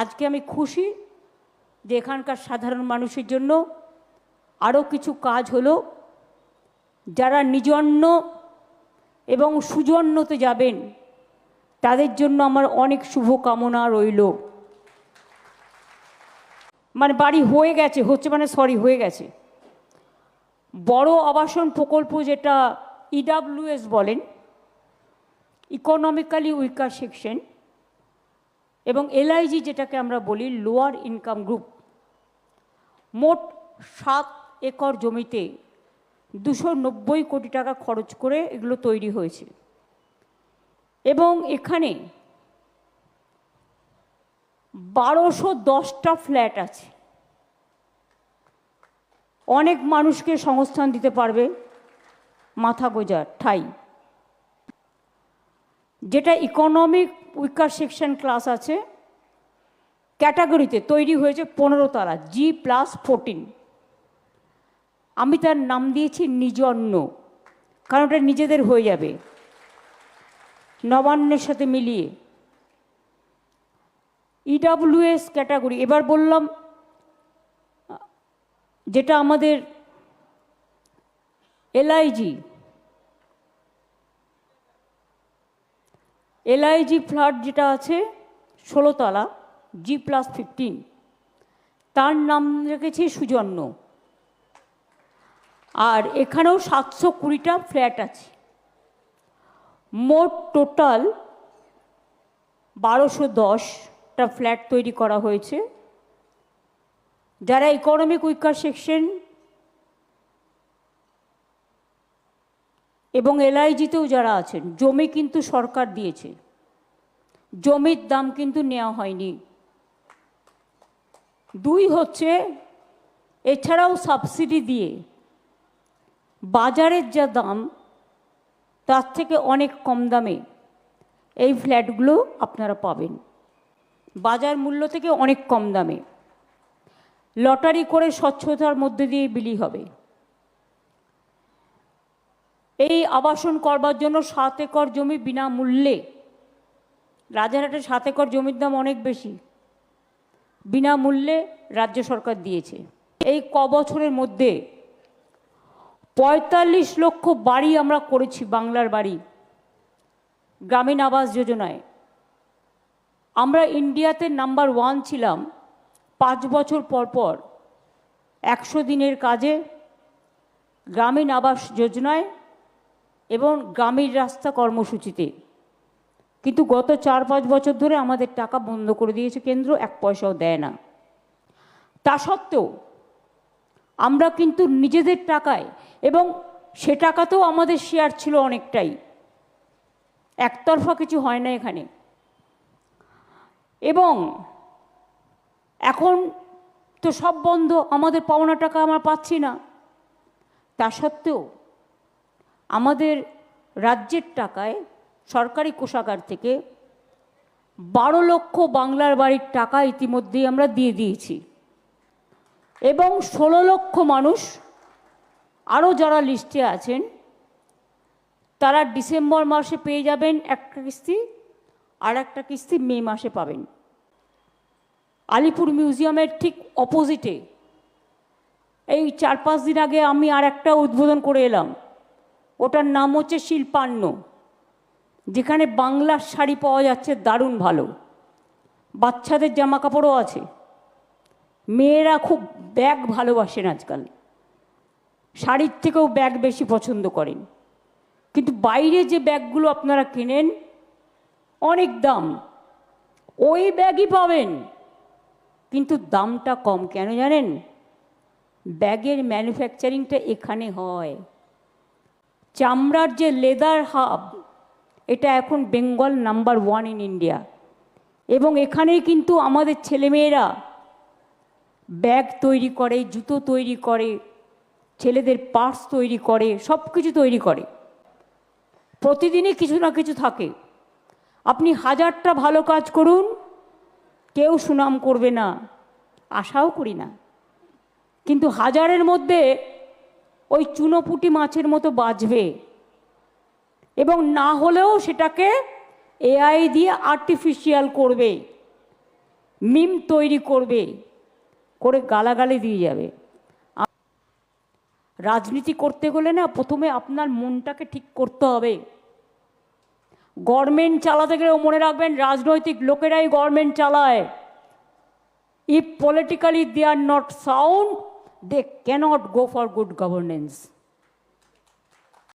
আজকে আমি খুশি যে এখানকার সাধারণ মানুষের জন্য আরও কিছু কাজ হলো। যারা নিজন্য এবং সুজন্যতে যাবেন, তাদের জন্য আমার অনেক শুভকামনা রইল। মানে বাড়ি হয়ে গেছে, হচ্ছে মানে সরি, হয়ে গেছে। বড় আবাসন প্রকল্প যেটা ইডাব্লিউএস বলেন ইকোনমিক্যালি উইকার সেকশন এবং এলআইজি যেটাকে আমরা বলি লোয়ার ইনকাম গ্রুপ মোট সাত একর জমিতে দুশো নব্বই কোটি টাকা খরচ করে এগুলো তৈরি হয়েছে। এবং এখানে বারোশো দশটা ফ্ল্যাট আছে। অনেক মানুষকে সংস্থান দিতে পারবে মাথা গোজার, ঠাই। যেটা ইকোনমিক উইকার সেকশন ক্লাস আছে ক্যাটাগরিতে তৈরি হয়েছে পনেরো তারা জি প্লাস ফোরটিন আমি তার নাম দিয়েছি নিজন্য, কারণ ওটা নিজেদের হয়ে যাবে। নবান্নের সাথে মিলিয়ে। ইডাব্লিউএস ক্যাটাগরি এবার বললাম, যেটা আমাদের এলআইজি এলআইজি ফ্ল্যাট যেটা আছে ষোলোতলা জি প্লাস ফিফটিন তার নাম রেখেছে সুজন্য। আর এখানেও সাতশো কুড়িটা ফ্ল্যাট আছে। মোট টোটাল বারোশো দশটা ফ্ল্যাট তৈরি করা হয়েছে। যারা ইকোনমিক উইকার সেকশন এবং এলআইজিতেও যারা আছেন, জমি কিন্তু সরকার দিয়েছে। জমির দাম কিন্তু নেওয়া হয়নি। দুই হচ্ছে, এছাড়াও সাবসিডি দিয়ে বাজারের যা দাম, তার থেকে অনেক কম দামে এই ফ্ল্যাটগুলো আপনারা পাবেন। বাজার মূল্য থেকে অনেক কম দামে। লটারি করে স্বচ্ছতার মধ্যে দিয়ে বিলি হবে। এই আবাসন করবার জন্য সাত একর জমি বিনামূল্যে। রাজারহাটে সাত একর জমির দাম অনেক বেশি। বিনামূল্যে রাজ্য সরকার দিয়েছে। এই ক বছরের মধ্যে পঁয়তাল্লিশ লক্ষ বাড়ি আমরা করেছি বাংলার বাড়ি গ্রামীণ আবাস যোজনায়। আমরা ইন্ডিয়াতে নাম্বার ওয়ান ছিলাম পাঁচ বছর পর পর একশো দিনের কাজে গ্রামীণ আবাস যোজনায় এবং গ্রামীণ রাস্তা কর্মসূচিতে। কিন্তু গত চার পাঁচ বছর ধরে আমাদের টাকা বন্ধ করে দিয়েছে কেন্দ্র, এক পয়সাও দেয় না। তা সত্ত্বেও আমরা কিন্তু নিজেদের টাকায় এবং সে টাকাতেও আমাদের শেয়ার ছিল অনেকটাই। একতরফা কিছু হয় না এখানে। এবং এখন তো সব বন্ধ, আমাদের পাওনা টাকা আমরা পাচ্ছি না। তা সত্ত্বেও আমাদের রাজ্যের টাকায় সরকারি কোষাগার থেকে বারো লক্ষ বাংলার বাড়ির টাকা ইতিমধ্যেই আমরা দিয়ে দিয়েছি। এবং ষোলো লক্ষ মানুষ আরও যারা লিস্টে আছেন, তারা ডিসেম্বর মাসে পেয়ে যাবেন একটা কিস্তি আর একটা কিস্তি মে মাসে পাবেন। আলিপুর মিউজিয়ামের ঠিক অপোজিটে এই চার পাঁচ দিন আগে আমি আর একটা উদ্বোধন করে এলাম। ওটার নাম হচ্ছে শিল্পান্ন। যেখানে বাংলার শাড়ি পাওয়া যাচ্ছে দারুণ ভালো। বাচ্চাদের জামা কাপড়ও আছে। মেয়েরা খুব ব্যাগ ভালোবাসেন আজকাল। শাড়ির থেকেও ব্যাগ বেশি পছন্দ করেন। কিন্তু বাইরে যে ব্যাগগুলো আপনারা কেনেন, অনেক দাম। ওই ব্যাগই পাবেন। কিন্তু দামটা কম কেন জানেন? ব্যাগের ম্যানুফ্যাকচারিংটা এখানে হয়। চামড়ার যে লেদার হাব, এটা এখন Bengal number one in India. এবং এখানেই কিন্তু আমাদের ছেলেমেয়েরা ব্যাগ তৈরি করে, জুতো তৈরি করে, ছেলেদের পার্স তৈরি করে সব কিছু তৈরি করে। প্রতিদিনই কিছু না কিছু থাকে। আপনি হাজারটা ভালো কাজ করুন, কেউ সুনাম করবে না। আশাও করি না। কিন্তু হাজারের মধ্যে ওই চুনোপুটি মাছের মতো বাজবে। এবং না হলেও সেটাকে এআই দিয়ে আর্টিফিশিয়াল করবে, মিম তৈরি করবে, করে গালাগালি দিয়ে যাবে। রাজনীতি করতে গেলে না প্রথমে আপনার মনটাকে ঠিক করতে হবে। গভর্নমেন্ট চালাতে গেলেও মনে রাখবেন, রাজনৈতিক লোকেরাই গভর্নমেন্ট চালায়। If politically they are not sound they cannot go for good governance.